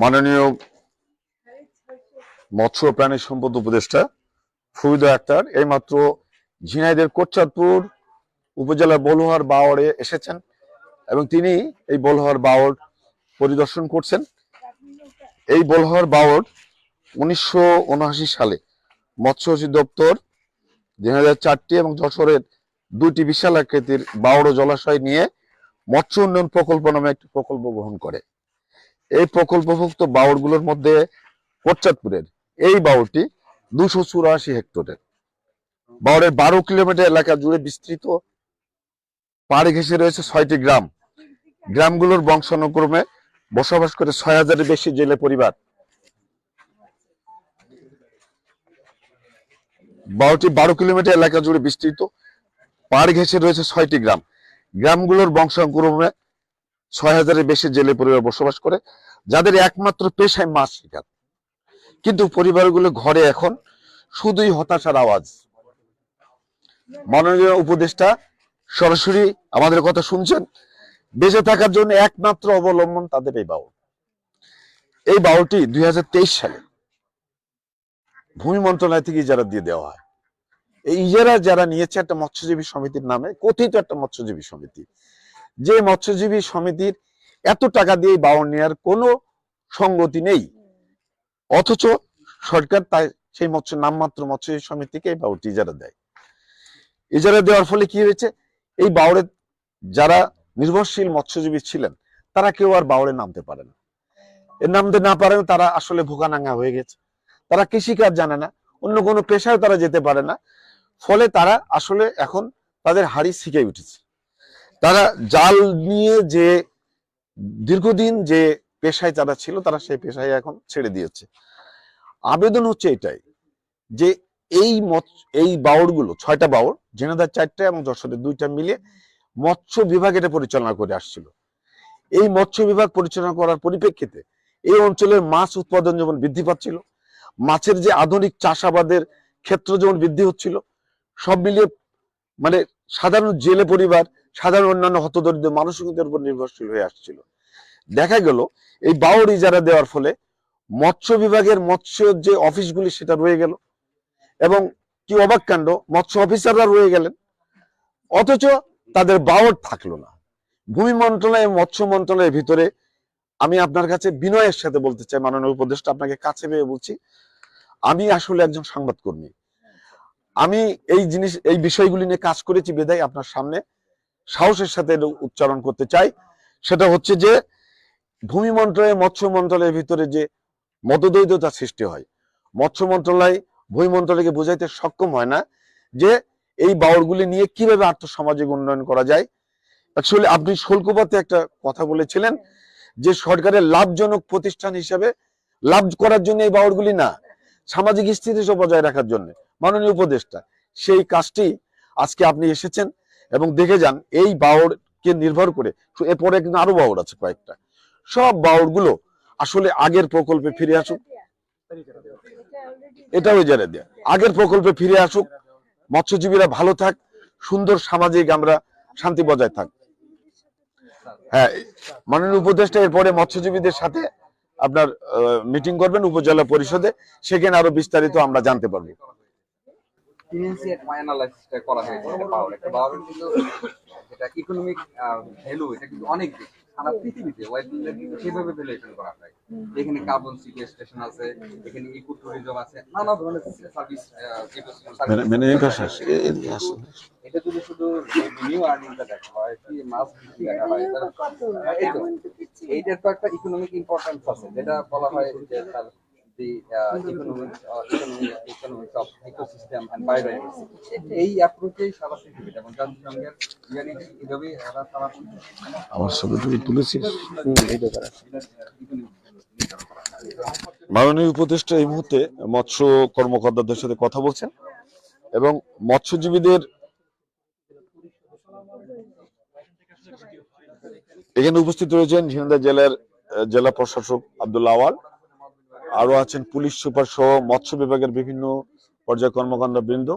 মাননীয় মৎস্য প্রাণী সম্পদ উপদেষ্টা ফরিদ আক্তার, এইমাত্র ঝিনাইদের কোটচাঁদপুর উপজেলার বলুহার বাওয়ারে এসেছেন এবং তিনি এই বলহার বাওর পরিদর্শন করছেন। এই বলহার বাওর উনিশশো সালে মৎস্য অধিদপ্তর, দুই এবং যশোরের দুইটি বিশাল আকৃতির বাওড় জলাশয় নিয়ে মৎস্য উন্নয়ন প্রকল্প নামে একটি প্রকল্প গ্রহণ করে। এই প্রকল্পভুক্ত বাউরগুলোর মধ্যে কোটচাঁদপুরের এই বাউরটি দুশো চুরাশি হেক্টরের। বাউরের বারো কিলোমিটার এলাকা জুড়ে বিস্তৃত পাড়ে ঘেঁষে রয়েছে ছয়টি গ্রাম। গ্রামগুলোর বংশানুক্রমে বসবাস করে ছয় হাজারের বেশি জেলে পরিবার। বারোটি বারো কিলোমিটার এলাকা জুড়ে বিস্তৃত। পাড় ঘেঁষে রয়েছে ছয়টি গ্রাম। গ্রামগুলোর বংশানুক্রমে ছয় হাজারের বেশি জেলে পরিবার বসবাস করে, যাদের একমাত্র পেশায় মাছ শিকার। কিন্তু পরিবারগুলো ঘরে এখন শুধুই হতাশার আওয়াজ। মাননীয় উপদেষ্টা সরাসরি আমাদের কথা শুনছেন। বেঁচে থাকার জন্য একমাত্র অবলম্বন তাদের এই বাউল। এই বাউলটি দুই সালে ভূমি মন্ত্রণালয় থেকে যারা দিয়ে দেওয়া হয়। এই ইজারা যারা নিয়েছে একটা মৎস্যজীবী সমিতির নামে, কথিত একটা মৎস্যজীবী সমিতি। যে মৎস্যজীবী সমিতির এত টাকা দিয়ে বাউল নেওয়ার কোনো সঙ্গতি নেই। অথচ সরকার তাই সেই মৎস্য, নামমাত্র মৎস্যজীবী সমিতিকে এই বাউলটি ইজারা দেয়। ইজারা দেওয়ার ফলে কি হয়েছে? এই বাউরে যারা নির্ভরশীল মৎস্যজীবী ছিলেন, তারা কেউ আর বাউরে নামতে পারে না। এর নামতে না পারেন তারা আসলে ভোগানাঙ্গা হয়ে গেছে। তারা কৃষিকাজ জানে না। অন্য কোনো পেশায় তারা যেতে পারে না। ফলে তারা আসলে এখন তাদের হাড়ি শিখে উঠেছে। তারা জাল নিয়ে যে দীর্ঘদিন যে পেশায় তারা ছিল, তারা সেই পেশায় এখন ছেড়ে দিয়েছে। আবেদন হচ্ছে এটাই যে এই এই বাউরগুলো ছয়টা বাউর জেনাদার চারটা এবং যশোরের দুইটা মিলে মৎস্য বিভাগ এটা পরিচালনা করে আসছিল। এই মৎস্য বিভাগ পরিচালনা করার পরিপ্রেক্ষিতে এই অঞ্চলের মাছ উৎপাদন যেমন বৃদ্ধি পাচ্ছিল, মাছের যে আধুনিক চাষাবাদের ক্ষেত্র যেমন বৃদ্ধি হচ্ছিল সব মিলিয়ে মানে সাধারণ জেলে পরিবার, সাধারণ অন্যান্য হতদরিদ্র মানুষের উপর নির্ভরশীল হয়ে আসছিল। দেখা গেল, এই বাউর ইজারা দেওয়ার ফলে মৎস্য বিভাগের মৎস্য যে অফিসগুলি সেটা রয়ে গেল এবং কি অবাক কাণ্ড, মৎস্য অফিসাররা রয়ে গেলেন। অথচ তাদের বাউর থাকল না। ভূমি মন্ত্রণালয় মৎস্য মন্ত্রণালয়ের ভিতরে আমি আপনার কাছে বিনয়ের সাথে বলতে চাই, মাননীয় উপদেষ্টা, আপনাকে কাছে পেয়ে বলছি, আমি আসলে একজন সংবাদকর্মী। আমি এই জিনিস, এই বিষয়গুলি নিয়ে কাজ করেছি বেদায় আপনার সামনে। সাহসের সাথে উচ্চারণ করতে চাই। সেটা হচ্ছে যে, ভূমি মন্ত্রণালয়, মৎস্য মন্ত্রণালয়ের ভিতরে যে মতদ্বৈধতা সৃষ্টি হয়, মৎস্য মন্ত্রণালয়, ভূমি মন্ত্রণালয়কে বোঝাইতে সক্ষম হয় না যে, এই বাউরগুলি নিয়ে কীভাবে আর্থসামাজিক উন্নয়ন করা যায়। অ্যাকচুয়ালি আপনি শুল্কপাতে একটা কথা বলেছিলেন যে, সরকারের লাভজনক প্রতিষ্ঠান হিসেবে লাভ করার জন্য এই বাউরগুলি না, সামাজিক স্থিতিশীল বজায় রাখার জন্য। মাননীয় উপদেষ্টা, সেই কাজটি আজকে আপনি এসেছেন এবং দেখে যান এই বাউরকে নির্ভর করে, এরপরে কিন্তু আরও বাউর আছে কয়েকটা। সব বাউরগুলো আসলে আগের প্রকল্পে ফিরে আসুক। এটাও ইজারা দেয়া। আগের প্রকল্পে ফিরে আসুক। মৎস্যজীবীরা ভালো থাক, সুন্দর সামাজিক আমরা শান্তি বজায় থাক। হ্যাঁ মাননীয় উপদেষ্টা, এরপরে মৎস্যজীবীদের সাথে আপনার মিটিং করবেন উপজেলা পরিষদে। সেখানে আরও বিস্তারিত আমরা জানতে পারব। অ্যানালাইসিসটা করা হয়েছে একটা পাওয়ার একটা পাওয়ার কিন্তু যেটা ইকোনমিক ভ্যালু এটা কিন্তু অনেক বেশি। সারা পৃথিবীতে ওয়াইল্ডলাইফ কিন্তু সেভাবে ভ্যালুয়েশন করা হয়। এখানে কার্বন সিকুয়েস্ট্রেশন আছে এখানে ইকো ট্যুরিজম আছে নানা ধরনের সার্ভিস এটা যদি শুধু রেভিনিউ আর্নিংটা দেখা হয় কি মাস দেখা হয় এইটার তো একটা ইকোনমিক ইম্পর্টেন্স আছে যেটা বলা হয় যে তার the uh, economic uh, economic economics of ecosystem and biodiversity. এই অ্যাপ্রোচেই সারা পৃথিবীতে এবং জাতিসংঘের ইউএনইডি এভাবেই এরা সারা আমার ছবি টবি তুলেছিস? পৃথিবী মাননীয় উপদেষ্টা এই মুহূর্তে মৎস্য কর্মকর্তাদের সাথে কথা বলছেন এবং মৎস্যজীবীদের এখানে উপস্থিত রয়েছেন ঝিনাইদহ জেলার জেলা প্রশাসক আব্দুল্লাহ আওয়াল। আরও আছেন পুলিশ সুপার সহ মৎস্য বিভাগের বিভিন্ন পর্যায় কর্মকাণ্ড বৃন্দ।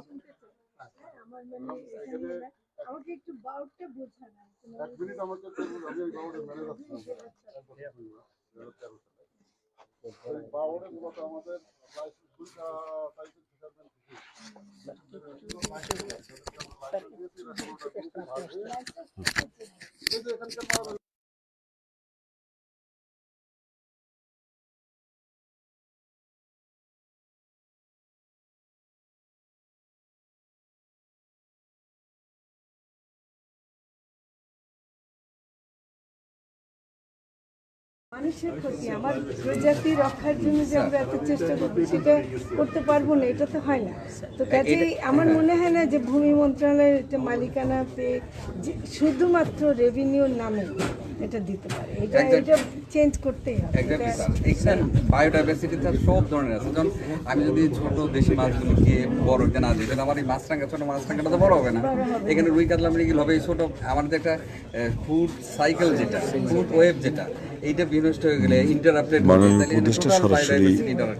মানুষের ক্ষতি আমার প্রজাতি রক্ষার জন্য যে আমরা এত চেষ্টা করছি সেটা করতে পারব না এটা তো হয় না। তো কাজেই আমার মনে হয় না যে ভূমি মন্ত্রণালয়ের এটা মালিকানা পেয়ে যে শুধুমাত্র রেভিনিউর নামে এটা দিতে পারে। এটা এটা চেঞ্জ করতেই হবে। এক্স্যাক্টলি স্যার এখানে বায়োডাইভার্সিটি স্যার সব ধরনের আছে। যেমন আমি যদি ছোট দেশি মাছগুলোকে বড় এটা না দিই তাহলে আমার এই মাছরাঙ্গা ছোট মাছরাঙ্গাটা তো বড় হবে না। এখানে রুই কাতলা মৃগিল হবে এই ছোট আমাদের একটা ফুড সাইকেল যেটা ফুড ওয়েব যেটা এইটা বিনষ্ট হয়ে গেলে ইন্টারাপ্টেড মাননীয় উপদেষ্টা সরাসরি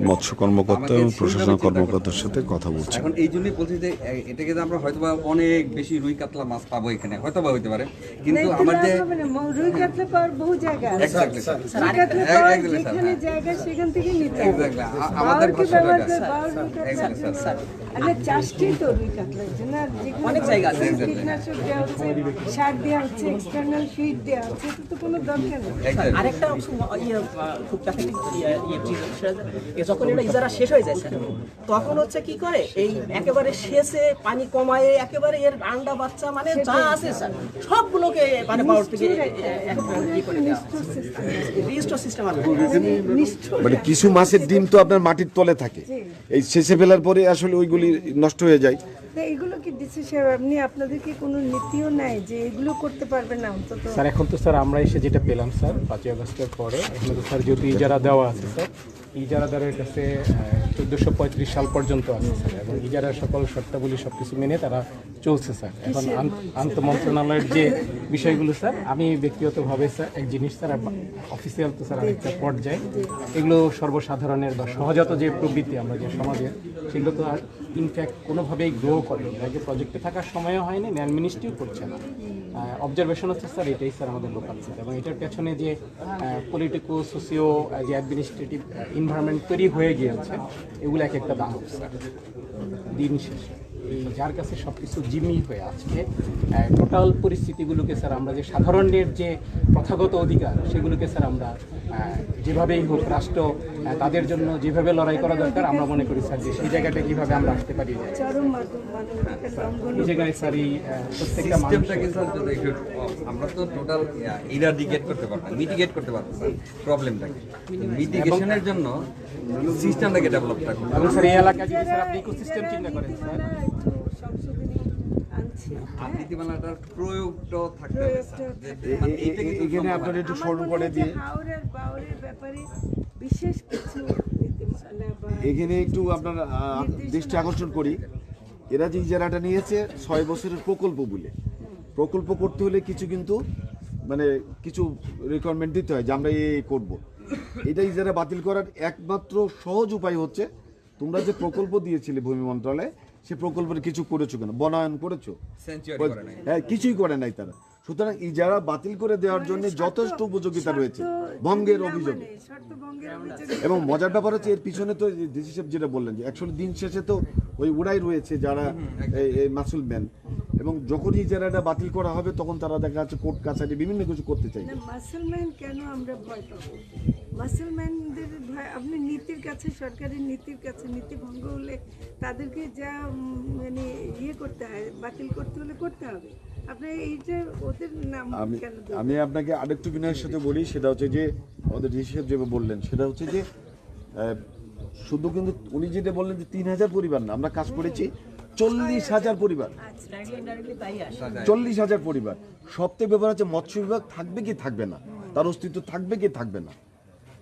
মৎস্য কর্মকর্তা এবং প্রশাসন কর্মকর্তার সাথে কথা বলছেন এখন এই জন্যই বলছি যে এটাকে আমরা হয়তোবা অনেক বেশি রুই কাতলা মাছ পাবো এখানে হয়তোবা হইতে পারে। কিন্তু আমার যে রুই পাওয়ার বহু জায়গা আছে Exactly, sir. রুই কাতলা এক- পাওয়ার যেখানে। জায়গা সেখান থেকে নিতে হবে আমাদের ব্যবহার করে বাউর রুই কাতলার Exactly, sir, জন্য। আরে চাষটাই তো রুই কাতলার জন্য অনেক জায়গা আছে। কীটনাশক দেওয়া হচ্ছে সার দেওয়া হচ্ছে এক্সটার্নাল ফিড দেওয়া হচ্ছে এটা তো কোনো দরকার নেই আরেকটা ইয়ে খুব প্রাকৃতিক ইয়ে ইয়ে যখন এটা ইজারা শেষ হয়ে যায় স্যার তখন হচ্ছে কি করে এই একেবারে শেষে পানি কমায় একেবারে এর আন্ডা বাচ্চা মানে যা আছে স্যার সবগুলোকে মানে থেকে মানে কিছু মাছের ডিম তো আপনার মাটির তলে থাকে। এই শেষে ফেলার পরে আসলে ওইগুলি নষ্ট হয়ে যায়। এগুলো কি ডিসি সাহেব? আপনি আপনাদের কি কোনো নীতিও নাই যে এগুলো করতে পারবেন না অন্তত? স্যার এখন তো স্যার আমরা এসে যেটা পেলাম স্যার পাঁচই আগস্টের পরে এখন তো স্যার যদি যারা দেওয়া আছে স্যার ইজারাদারের কাছে চোদ্দোশো পঁয়ত্রিশ সাল পর্যন্ত আছে স্যার, এবং ইজারার সকল শর্তাবলী সব কিছু মেনে তারা চলছে স্যার। এখন আন্ত- মন্ত্রণালয়ের যে বিষয়গুলো স্যার, আমি ব্যক্তিগতভাবে স্যার, এক জিনিস স্যার অফিসিয়াল তো স্যার আরেকটা পর্যায়ে। এগুলো সর্বসাধারণের বা সহজাত যে প্রবৃত্তি আমরা যে সমাজের সেগুলো তো আর ইনফ্যাক্ট কোনোভাবেই গ্রো করেনি। আগে প্রজেক্টে থাকার সময়ও হয়নি ম্যান মিনিস্ট্রিও করছে না। অবজারভেশন হচ্ছে, স্যার, এটাই, স্যার, আমাদের লোকাল এবং এটার পেছনে যে পলিটিকো সোসিও যে অ্যাডমিনিস্ট্রেটিভ এনভায়রনমেন্ট তৈরি হয়ে গিয়েছে, এগুলো এক একটা দাম স্যার। দিন শেষে। এই যার কাছে সব কিছু জিম্মি হয়ে আজকে টোটাল পরিস্থিতিগুলোকে, স্যার, আমরা যে সাধারণের যে প্রথাগত অধিকার, সেগুলোকে, স্যার, আমরা যেভাবেই হোক রাষ্ট্র তাদের জন্য যেভাবে লড়াই করা দরকার আমরা মনে করি স্যার যে সেই জায়গাটা কীভাবে আমরা আসতে পারি। এই জায়গায় স্যার এই প্রত্যেকটা আমরা তো টোটাল ইরাডিকেট করতে পারব মিটিগেট করতে পারব স্যার প্রবলেমটাকে মিটিগেশনের জন্য সিস্টেমটাকে ডেভেলপটা করতে এবং স্যার এই এলাকায় যদি স্যার আপনি ইকোসিস্টেম চিন্তা করেন স্যার আনছে আর প্রয়োগটাও থাকতে হবে স্যার। যে- মানে এখানে আপনার একটু সরু করে দিয়ে হাওড়ের বাউরের ব্যাপারে বিশেষ কিছু এখানে একটু আপনার দৃষ্টি আকর্ষণ করি। এরা যে ইজারাটা নিয়েছে ছয় বছরের প্রকল্প বলে। প্রকল্প করতে হলে কিছু কিন্তু মানে কিছু রিকোয়ারমেন্ট দিতে হয় যে আমরা এই করব। এটা ইজারা বাতিল করার একমাত্র সহজ উপায় হচ্ছে তোমরা যে প্রকল্প দিয়েছিলে ভূমি মন্ত্রণালয়ে সে প্রকল্পের কিছু করেছ কেন? বনায়ন করেছ? Sanctuary করে নাই। হ্যাঁ কিছুই করে নাই তারা। সুতরাং ইজারা বাতিল করে দেওয়ার জন্য যথেষ্ট উপযোগিতা রয়েছে। ভঙ্গের অভিযোগে। মানে শর্ত ভঙ্গের অভিযোগে এবং মজার ব্যাপার হচ্ছে এর পিছনে তো ডিসি সাহেব যেটা বললেন যে অ্যাকচুয়ালি দিন শেষে তো ওই উড়াই রয়েছে যারা এই- মাসুল ম্যান এবং যখনই যারা এটা বাতিল করা হবে তখন তারা দেখা যাচ্ছে কোর্ট কাছারি বিভিন্ন কিছু করতে চাই না মাসলম্যান কেন আমরা ভয় পাবো? মাসলম্যানদের আপনি নীতির কাছে সরকারের নীতির কাছে নীতি ভঙ্গ হলে তাদেরকে যা মানে ইয়ে করতে হয় বাতিল করতে হলে করতে হবে। আপনি এইটা ওদের নাম আমি আমি আপনাকে আরেকটু বিনয়ের সাথে বলি সেটা হচ্ছে যে ওদের হিসেব যেভাবে বললেন সেটা হচ্ছে যে শুধু কিন্তু উনি যেটা বললেন যে তিন হাজার পরিবার না আমরা কাজ করেছি চল্লিশ হাজার। পরিবার। তাই চল্লিশ হাজার পরিবার। সবথেকে ব্যাপার হচ্ছে মৎস্য বিভাগ থাকবে কি থাকবে না? তার অস্তিত্ব থাকবে কি থাকবে না?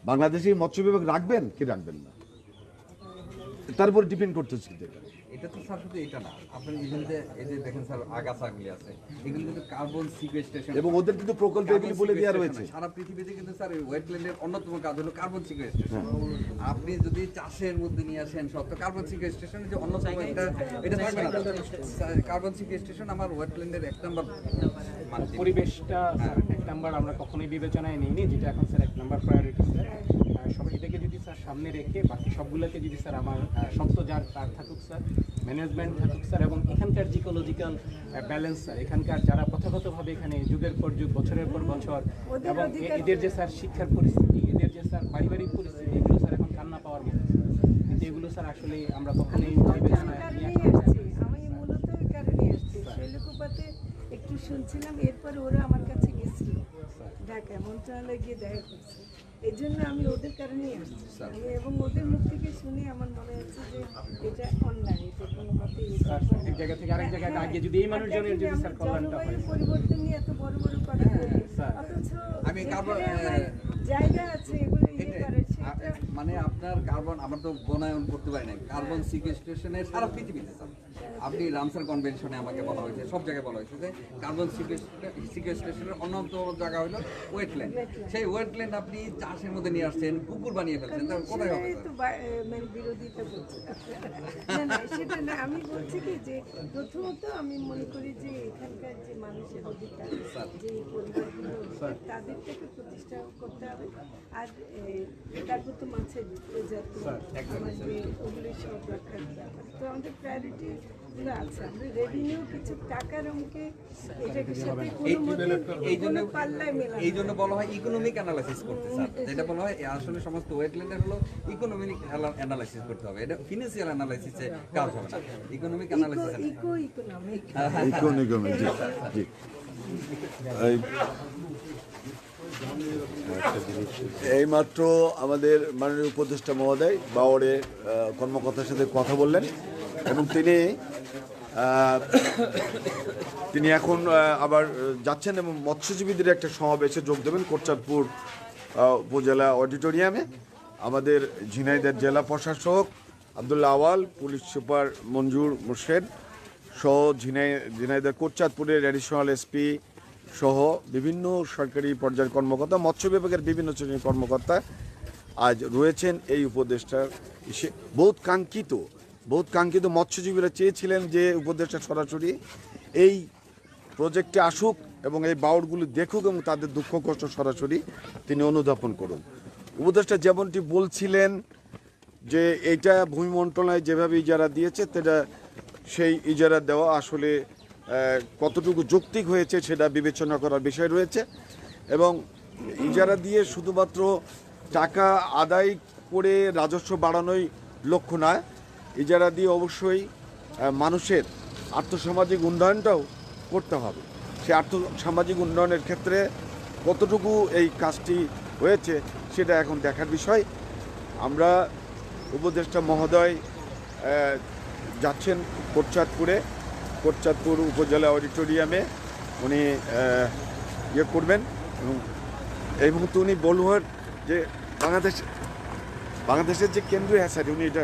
বাংলাদেশে মৎস্য বিভাগ রাখবেন কি রাখবেন না? তার উপর ডিপেন্ড করতেছে এটা। তো স্যার শুধু এটা না আপনার ইভেন যে এই যে দেখেন স্যার আগাছাগুলি আছে এগুলো কিন্তু কার্বন সিকুয়েস্ট্রেশন এবং ওদের কিন্তু প্রকল্প এগুলি বলে দেওয়া রয়েছে। সারা পৃথিবীতে কিন্তু স্যার ওয়েটল্যান্ডের অন্যতম কাজ হলো কার্বন সিকুয়েস্ট্রেশন আপনি যদি চাষের মধ্যে নিয়ে আসেন সব তো কার্বন সিকুয়েস্ট্রেশন যে অন্যতম একটা এটা থাকবে না কার্বন সিকুয়েস্ট্রেশন আমার ওয়েটল্যান্ডের এক নম্বর মানে পরিবেশটা স্যার এক নাম্বার আমরা কখনোই বিবেচনায় নিইনি যেটা এখন স্যার এক নাম্বার প্রায়োরিটি স্যার। এটাকে যদি স্যার সামনে রেখে বাকি সবগুলোকে যদি স্যার আমার শক্ত যার তার থাকুক স্যার ম্যানেজমেন্ট থাকুক স্যার এবং এখানকার জিকোলজিক্যাল ব্যালেন্স স্যার এখানকার যারা প্রথাগতভাবে এখানে যুগের পর যুগ বছরের পর বছর এবং এদের যে স্যার শিক্ষার পরিস্থিতি এদের যে স্যার পারিবারিক পরিস্থিতি এগুলো স্যার এখন কান্না পাওয়ার মতো। কিন্তু এগুলো স্যার আসলে আমরা কখনোই একটু শুনছিলাম এরপর ওরা আমার কাছে গেছিল। ঢাকায় মন্ত্রণালয়ে গিয়ে দেখা করছে। এই জন্য আমি ওদের কারণেই আসছি। আমি এবং ওদের মুখ থেকে শুনে আমার মনে হচ্ছে যে এটা অন্যায় এটা কোনো মতেই এক জায়গা থেকে আরেক জায়গায় আগে যদি এই মানুষজনের যদি স্যার কল্যাণটা হয় পরিবর্তন নিয়ে এত বড় বড় কথা বলি স্যার। অথচ আমি জায়গা আছে এগুলো ইয়ে মানে আপনার কার্বন আমরা তো বনায়ন করতে পারি না কার্বন সিকুয়েস্ট্রেশনের সারা পৃথিবীতে আপনি রামসার কনভেনশনে আমাকে বলা হয়েছে সব জায়গায় বলা হয়েছে যে কার্বন সিকুয়েস্ট্রেশনের অন্যতম জায়গা হলো ওয়েটল্যান্ড সেই ওয়েটল্যান্ড আপনি চাষের মধ্যে নিয়ে আসছেন পুকুর বানিয়ে ফেলছেন তাহলে কোথায় হবে মানে বিরোধিতা করছে। না সেটা না আমি বলছি কি যে প্রথমত আমি মনে করি যে এখানকার যে মানুষের অধিকার যে পরিবারগুলো তাদেরটাকে প্রতিষ্ঠা করতে হবে। আর তারপর তো মাছের প্রজাতি আমার যে ওগুলো সব ব্যাপার। তো আমাদের প্রায়োরিটি এই জন্য বলা হয় ইকোনমিক অ্যানালাইসিস করতে স্যার। যেটা বলা হয় আসলে সমস্ত ওয়েটল্যান্ডের হলো ইকোনমিক অ্যানালাইসিস করতে হবে। এটা ফিনান্সিয়াল অ্যানালাইসিসে কাজ হবে না। ইকোনমিক অ্যানালাইসিস ইকোনমিক জি জি। এইমাত্র আমাদের মাননীয় উপদেষ্টা মহোদয় বাওয়ারের কর্মকর্তার সাথে কথা বললেন। এবং তিনি তিনি এখন আবার যাচ্ছেন এবং মৎস্যজীবীদের একটা সমাবেশে যোগ দেবেন কোটচাঁদপুর উপজেলা অডিটোরিয়ামে। আমাদের ঝিনাইদের জেলা প্রশাসক আবদুল্লা আওয়াল, পুলিশ সুপার মঞ্জুর মুর্শেদ সহ ঝিনাই ঝিনাইদের কোটচাঁদপুরের অ্যাডিশনাল এসপি সহ বিভিন্ন সরকারি পর্যায়ের কর্মকর্তা, মৎস্য বিভাগের বিভিন্ন শ্রেণির কর্মকর্তা আজ রয়েছেন এই উপদেষ্টার বহুত কাঙ্ক্ষিত বহুত কাঙ্ক্ষিত মৎস্যজীবীরা চেয়েছিলেন যে উপদেষ্টা সরাসরি এই প্রজেক্টে আসুক এবং এই বাউরগুলি দেখুক এবং তাদের দুঃখ কষ্ট সরাসরি তিনি অনুধাবন করুন। উপদেষ্টা যেমনটি বলছিলেন যে এইটা ভূমি মন্ত্রণালয় যেভাবে ইজারা দিয়েছে, সেটা সেই ইজারা দেওয়া আসলে কতটুকু যৌক্তিক হয়েছে সেটা বিবেচনা করার বিষয় রয়েছে এবং ইজারা দিয়ে শুধুমাত্র টাকা আদায় করে রাজস্ব বাড়ানোই লক্ষ্য নয় ইজারা দিয়ে অবশ্যই মানুষের আর্থসামাজিক উন্নয়নটাও করতে হবে। সেই আর্থ সামাজিক উন্নয়নের ক্ষেত্রে কতটুকু এই কাজটি হয়েছে সেটা এখন দেখার বিষয়। আমরা উপদেষ্টা মহোদয় যাচ্ছেন কোটচাঁদপুরে। কোটচাঁদপুর উপজেলা অডিটোরিয়ামে উনি ইয়ে করবেন এবং এই মুহূর্তে উনি বলুয়ার যে বাংলাদেশ, বাংলাদেশের যে কেন্দ্রীয় হ্যাঁ স্যার, উনি এটা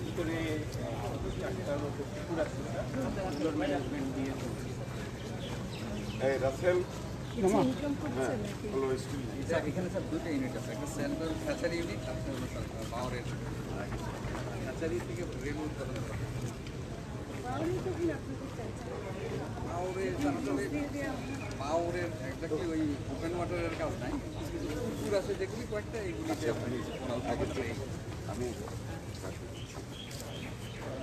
ভিতরে চারটার মতো পুকুর আছে ওগুলোর ম্যানেজমেন্ট দিয়ে এই রাসেল? স্যার এখানে স্যার দুটো ইউনিট আছে একটা সেন্ট্রাল হ্যাচারি ইউনিট একটা পাওয়ারের থেকে রেনু উৎপাদন করা হয়। কি হয়। একজাক্টলি ওই ওপেন ওয়াটারের কাজ নাই। পুকুর আছে যেগুলি কয়েকটা কোনাল থাকে আমি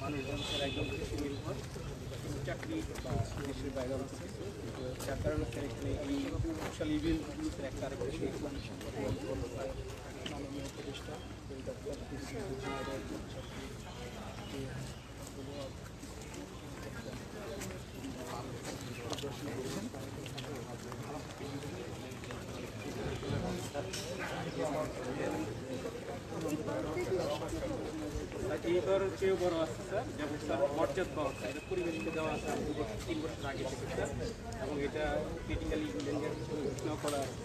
মানুষজন স্যার একদম কৃষি নির্ভর চাকরি বা দেশের বাইরে যার কারণে এখানে এই সোশ্যাল সেই মাননীয় উপদেষ্টা কৃষি মন্ত্রণালয়ের বড় যেমন মর্যাদ এটা পরিবেশকে দেওয়া আছে দু বছর তিন বছর আগে এবং এটা করা আছে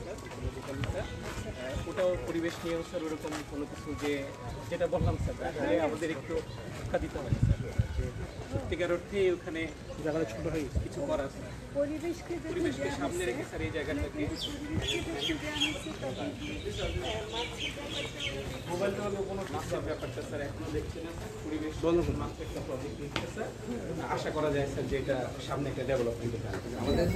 ওটাও পরিবেশ নিয়েও, স্যার, ওরকম কোনো কিছু যে, যেটা বললাম, স্যার আমাদের একটু শিক্ষা দিতে হবে, স্যার। সত্যিকার অর্থে ওখানে জায়গাটা ছোট হয়ে কিছু করা স্যার পরিবেশকে সামনে রেখে স্যার এই জায়গাটাকে মোবাইল কোনো মাস্টার ব্যাপারটা স্যার এখনও দেখছি না। পরিবেশ মাস্টার একটা প্রজেক্ট দিচ্ছে স্যার। আশা করা যায় স্যার যে এটা সামনে একটা ডেভেলপমেন্ট আমাদের